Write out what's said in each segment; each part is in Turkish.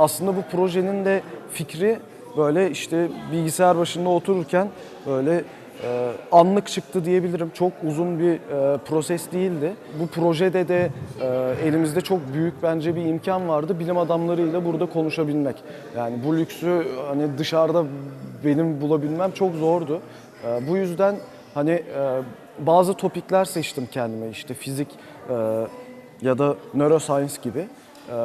aslında bu projenin de fikri böyle işte bilgisayar başında otururken böyle e, anlık çıktı diyebilirim. Çok uzun bir e, proses değildi. Bu projede de e, elimizde çok büyük bence bir imkan vardı. Bilim adamlarıyla burada konuşabilmek. Yani bu lüksü hani dışarıda benim bulabilmem çok zordu. E, bu yüzden hani e, bazı topikler seçtim kendime işte fizik e, ya da neuroscience gibi. E,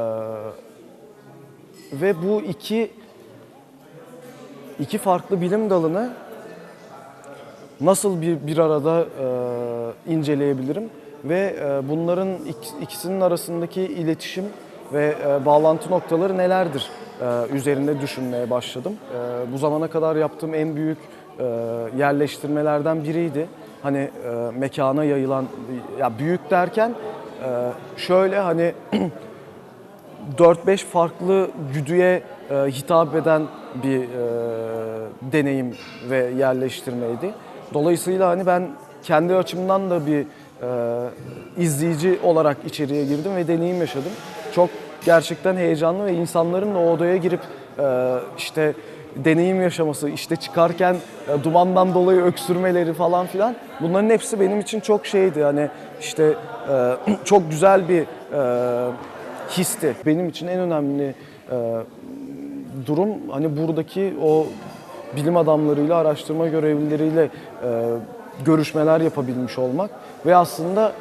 ve bu iki iki farklı bilim dalını nasıl bir bir arada e, inceleyebilirim ve e, bunların ik- ikisinin arasındaki iletişim ve e, bağlantı noktaları nelerdir e, üzerinde düşünmeye başladım. E, bu zamana kadar yaptığım en büyük e, yerleştirmelerden biriydi. Hani e, mekana yayılan ya büyük derken e, şöyle hani 4-5 farklı güdüye e, hitap eden bir e, deneyim ve yerleştirmeydi. Dolayısıyla hani ben kendi açımdan da bir e, izleyici olarak içeriye girdim ve deneyim yaşadım. Çok gerçekten heyecanlı ve insanların o odaya girip e, işte deneyim yaşaması, işte çıkarken e, dumandan dolayı öksürmeleri falan filan bunların hepsi benim için çok şeydi. Hani işte e, çok güzel bir e, histi. Benim için en önemli e, durum hani buradaki o bilim adamlarıyla, araştırma görevlileriyle e, görüşmeler yapabilmiş olmak ve aslında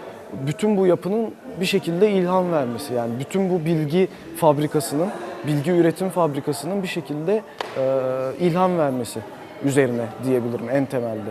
bütün bu yapının bir şekilde ilham vermesi yani bütün bu bilgi fabrikasının, bilgi üretim fabrikasının bir şekilde e, ilham vermesi üzerine diyebilirim en temelde.